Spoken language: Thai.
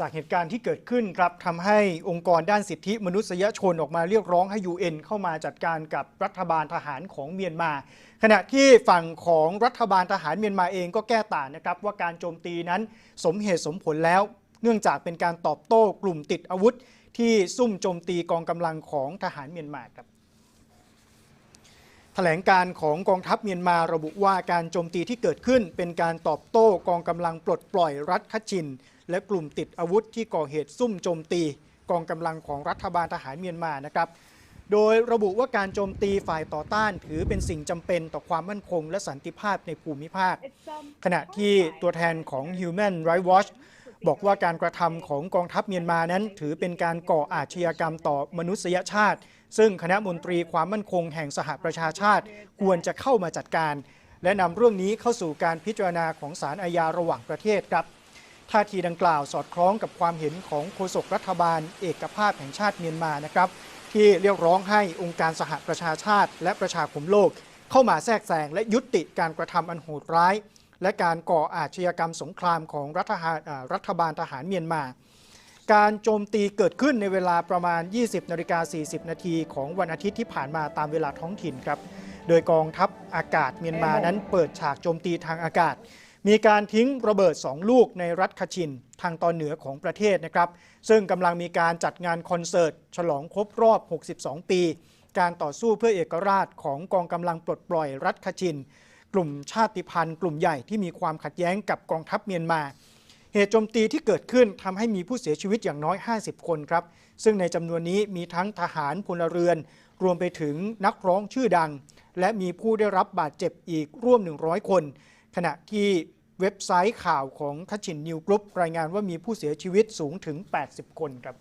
จากเหตุการณ์ที่เกิดขึ้นครับทำให้องค์กรด้านสิทธิมนุษยชนออกมาเรียกร้องให้ UN เข้ามาจัดการกับรัฐบาลทหารของเมียนมา ขณะที่ฝั่งของรัฐบาลทหารเมียนมาเองก็แก้ต่างนะครับ ว่าการโจมตีนั้นสมเหตุสมผลแล้ว เนื่องจากเป็นการตอบโต้กลุ่มติดอาวุธ ที่ซุ่มโจมตีกองกำลังของทหารเมียนมาครับ แถลงการของกองทัพเมียนมาระบุว่าการโจมตีที่เกิดขึ้น เป็นการตอบโต้กองกำลังปลดปล่อยรัฐคชิน และกลุ่มติดอาวุธที่ก่อเหตุซุ่มโจมตี กองกำลังของรัฐบาลทหารเมียนมานะครับ โดยระบุว่าการโจมตีฝ่ายต่อต้าน ถือเป็นสิ่งจำเป็นต่อความมั่นคง และสันติภาพในภูมิภาค ขณะที่ตัวแทนของ Human Rights Watch บอกว่าการกระทำของกองทัพเมียนมานั้น ถือเป็นการก่ออาชญากรรมต่อมนุษยชาติ ซึ่งคณะมนตรีความมั่นคงแห่งสหประชาชาติ ควรจะเข้ามาจัดการ และนำเรื่องนี้เข้าสู่การพิจารณาของศาลอาญาระหว่างประเทศครับท่าทีดังกล่าวสอดคล้องกับความเห็นของโฆษกรัฐบาล เอกภาพแห่งชาติเมียนมานะครับ ที่เรียกร้องให้องค์การสหประชาชาติ และประชาคมโลก เข้ามาแทรกแซงและยุติการกระทำอันโหดร้าย และการก่ออาชญากรรมสงครามของรัฐหาอ่ารัฐบาลทหารเมียนมา การโจมตีเกิดขึ้นในเวลาประมาณ 20นาฬิกา40 นาทีของวันอาทิตย์ที่ผ่านมาตามเวลาท้องถิ่นครับ โดยกองทัพอากาศเมียนมานั้นเปิดฉากโจมตีทางอากาศ มีการทิ้งระเบิด 2 ลูกในรัฐคชินทางตอนเหนือของประเทศนะครับ ซึ่งกำลังมีการจัดงานคอนเสิร์ต ฉลองครบรอบ 62 ปี การต่อสู้เพื่อเอกราชของกองกำลังปลดปล่อยรัฐคชิน กลุ่มชาติพันธุ์กลุ่มใหญ่ที่มีความขัดแย้งกับกองทัพเมียนมา เหตุโจมตีที่เกิดขึ้นทำให้มีผู้เสียชีวิตอย่างน้อย 50 คนครับ ซึ่งในจำนวนนี้มีทั้งทหารพลเรือน รวมไปถึงนักร้องชื่อดัง และมีผู้ได้รับบาดเจ็บอีกร่วม 100 คน ขณะที่เว็บไซต์ข่าวของทัชินนิวกรุ๊ปรายงานว่ามีผู้เสียชีวิตสูงถึง 80 คนครับ